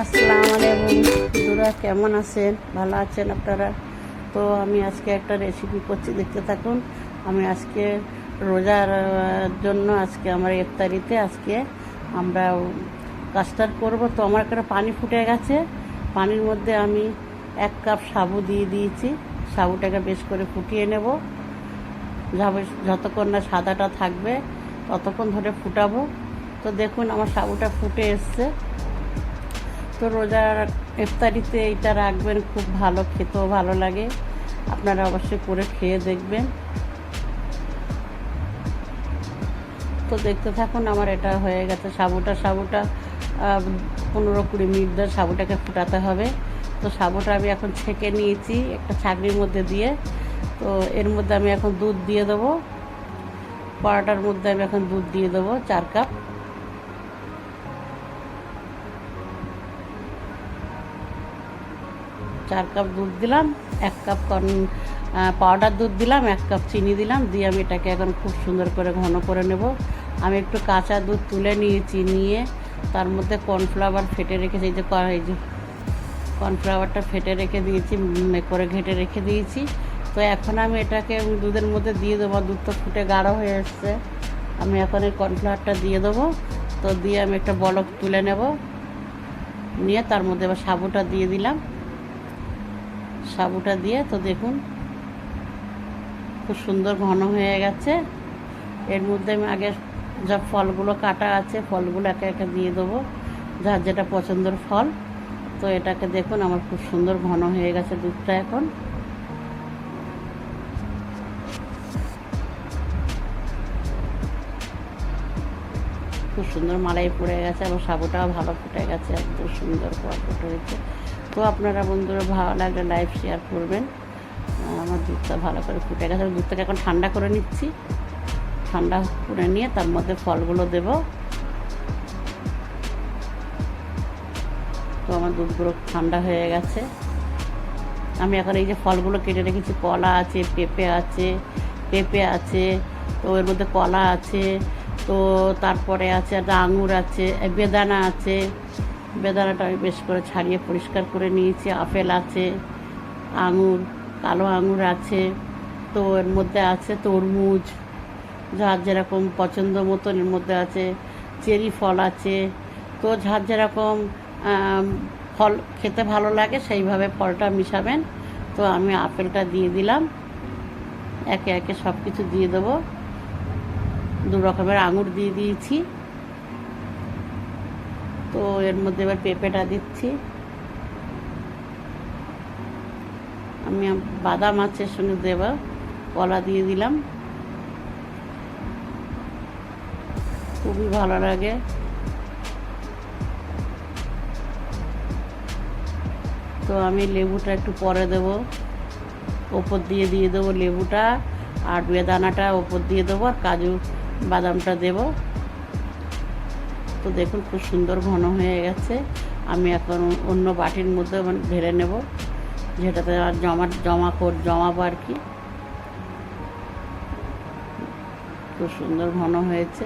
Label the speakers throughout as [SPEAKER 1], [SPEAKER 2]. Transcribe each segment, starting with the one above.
[SPEAKER 1] আসসালামু আলাইকুম। বন্ধুরা, কেমন আছেন? ভালো আছেন আপনারা? তো আমি আজকে একটা রেসিপি করছি, দেখতে থাকুন। আমি আজকে রোজার জন্য আজকে আমার ইফতারিতে আজকে আমরা কাস্টার্ড করব। তো আমার একটা পানি ফুটে গেছে। পানির মধ্যে আমি এক কাপ সাবু দিয়ে দিয়েছি। সাবুটাকে বেশ করে ফুটিয়ে নেব। যতক্ষণ না সাদাটা থাকবে, ততক্ষণ ধরে ফুটাবো। তো দেখুন, আমার সাবুটা ফুটে এসছে। তো রোজার ইফতারিতে এটা রাখবেন, খুব ভালো, খেতেও ভালো লাগে। আপনারা অবশ্যই করে খেয়ে দেখবেন। তো দেখতে থাকুন, আমার এটা হয়ে গেছে সাবুটা। সাবুটা পনেরো কুড়ি মিনিট ধরে সাবুটাকে ফুটাতে হবে। তো সাবুটা আমি এখন ছেঁকে নিয়েছি একটা ছাগড়ির মধ্যে দিয়ে। তো এর মধ্যে আমি এখন দুধ দিয়ে দেবো। পরোটার মধ্যে আমি এখন দুধ দিয়ে দেবো, চার কাপ। চার কাপ দুধ দিলাম, এক কাপ কর্ন পাউডার দুধ দিলাম, এক কাপ চিনি দিলাম, দিয়ে আমি এটাকে এখন খুব সুন্দর করে ঘন করে নেব। আমি একটু কাঁচা দুধ তুলে নিয়েছি, নিয়ে তার মধ্যে কর্নফ্লাওয়ার ফেটে রেখেছি, এই যে এই যে কর্নফ্লাওয়ারটা ফেটে রেখে দিয়েছি করে ঘেটে রেখে দিয়েছি। তো এখন আমি এটাকে দুধের মধ্যে দিয়ে দেবো দুধ তো ফুটে গাঢ় হয়ে এসছে আমি এখন এই কর্নফ্লাওয়ারটা দিয়ে দেবো, তো দিয়ে আমি একটা বলক তুলে নেব। নিয়ে তার মধ্যে এবার সাবুটা দিয়ে দিলাম। সাবুটা দিয়ে তো দেখুন, খুব সুন্দর ঘন হয়ে গেছে। এর মধ্যে আমি আগে যা ফলগুলো কাটা আছে, ফলগুলো একে একে দিয়ে দেবো, যার যেটা পছন্দের ফল। তো এটাকে দেখুন, আমার খুব সুন্দর ঘন হয়ে গেছে দুধটা এখন। খুব সুন্দর মালাই পড়ে গেছে এবং সাবুটাও ভালো ফুটে গেছে, এত সুন্দর ফুট হয়েছে। তো আপনারা বন্ধুরা ভালো লাগলে লাইভ শেয়ার করবেন। আমার দুধটা ভালো করে ফুটে গেছে। দুধটাকে এখন ঠান্ডা করে নিচ্ছি। ঠান্ডা করে নিয়ে তার মধ্যে ফলগুলো দেব। তো আমার দুধগুলো ঠান্ডা হয়ে গেছে। আমি এখন এই যে ফলগুলো কেটে রেখেছি, কলা আছে, পেঁপে আছে পেঁপে আছে, তো এর মধ্যে কলা আছে তো তারপরে আছে একটা আঙুর আছে বেদানা আছে। বেদানাটা আমি বেশ করে ছাড়িয়ে পরিষ্কার করে নিয়েছি, আপেল আছে, আঙুর, কালো আঙুর আছে। তো এর মধ্যে আছে তরমুজ, যার যেরকম পছন্দ মতন এর মধ্যে আছে চেরি ফল আছে। তো যার যেরকম ফল খেতে ভালো লাগে সেইভাবে ফলটা মিশাবেন। তো আমি আপেলটা দিয়ে দিলাম। একে একে সব কিছু দিয়ে দেবো। দু রকমের আঙুর দিয়ে দিয়েছি। তো এর মধ্যে এবার পেঁপেটা দিচ্ছি। আমি বাদাম মাছের সঙ্গে দেব কলা দিয়ে দিলাম। খুবই ভালো লাগে। তো আমি লেবুটা একটু পরে দেব। ওপর দিয়ে দিয়ে দেবো লেবুটা। আর বেদানাটা ওপর দিয়ে দেবো আর কাজু বাদামটা দেব। তো দেখুন খুব সুন্দর ঘন হয়ে গেছে। আমি এখন অন্য বাটির মধ্যে মানে ঢেলে নেব, যেটাতে আর জমা জমা কর, জমাবো আর কি। খুব সুন্দর ঘন হয়েছে।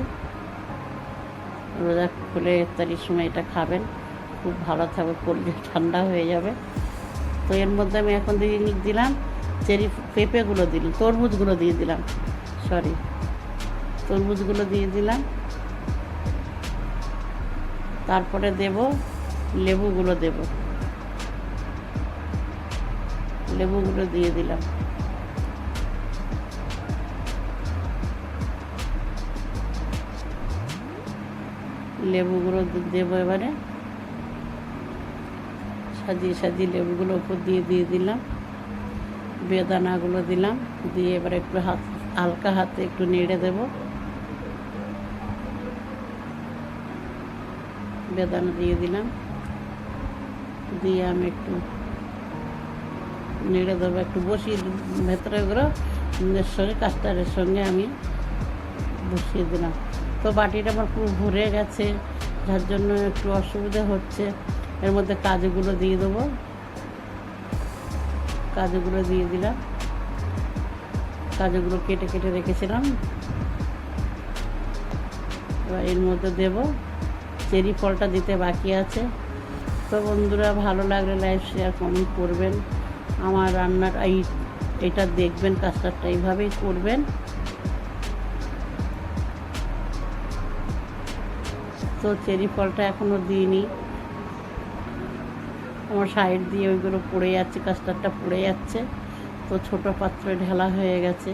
[SPEAKER 1] রোজা খুলে ইফতারির সময় এটা খাবেন। খুব ভালো থাকবে করলে ঠান্ডা হয়ে যাবে। তো এর মধ্যে আমি এখন দিয়ে দিলাম, চেরি পেঁপেগুলো দিলাম, তরমুজগুলো দিয়ে দিলাম। সরি। তরমুজগুলো দিয়ে দিলাম। তারপরে দেব লেবুগুলো দেব। লেবুগুলো দিয়ে দিলাম। লেবুগুলো দেবো এবারে। সাজিয়ে সাজিয়ে লেবুগুলো উপর দিয়ে দিয়ে দিলাম। বেদানাগুলো দিলাম। দিয়ে এবার একটু হাত হালকা হাতে একটু নেড়ে দেব। বেদানা দিয়ে দিলাম। দিয়ে আমি একটু নেড়ে দেবো একটু বসিয়ে ভেতরে ওগুলো সঙ্গে কাস্টারের সঙ্গে আমি বসিয়ে দিলাম। তো বাটিটা আমার পুরো ভরে গেছে, যার জন্য একটু অসুবিধা হচ্ছে। এর মধ্যে কাজুগুলো দিয়ে দেবো। কাজুগুলো দিয়ে দিলাম। কাজুগুলো কেটে কেটে রেখেছিলাম। এবার এর মধ্যে দেব চেরি ফলটা দিতে বাকি আছে। তো বন্ধুরা, ভালো লাগলে লাইভ শেয়ার কমেন্ট করবেন। আমার রান্নার এই এটা দেখবেন কাস্টারটা এইভাবেই করবেন। তো চেরি ফলটা এখনও দিইনি। আমার সাইড দিয়ে ওইগুলো পড়ে যাচ্ছে কাস্টারটা পড়ে যাচ্ছে। তো ছোট পাত্রে ঢালা হয়ে গেছে।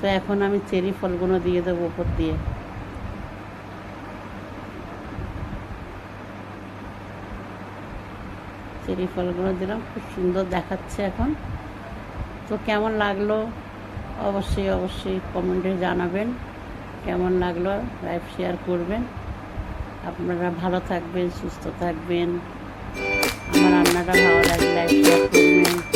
[SPEAKER 1] তো এখন আমি চেরি ফলগুলো দিয়ে দেবো ওপর দিয়ে। চেরি ফলগুলো দিলাম, খুব সুন্দর দেখাচ্ছে এখন। তো কেমন লাগল? অবশ্যই অবশ্যই কমেন্টে জানাবেন। কেমন লাগল? লাইভ শেয়ার করবেন। আপনারা ভালো থাকবেন, সুস্থ থাকবেন। আমার রান্নাটা ভালো লাগে লাইভ শেয়ার করবেন।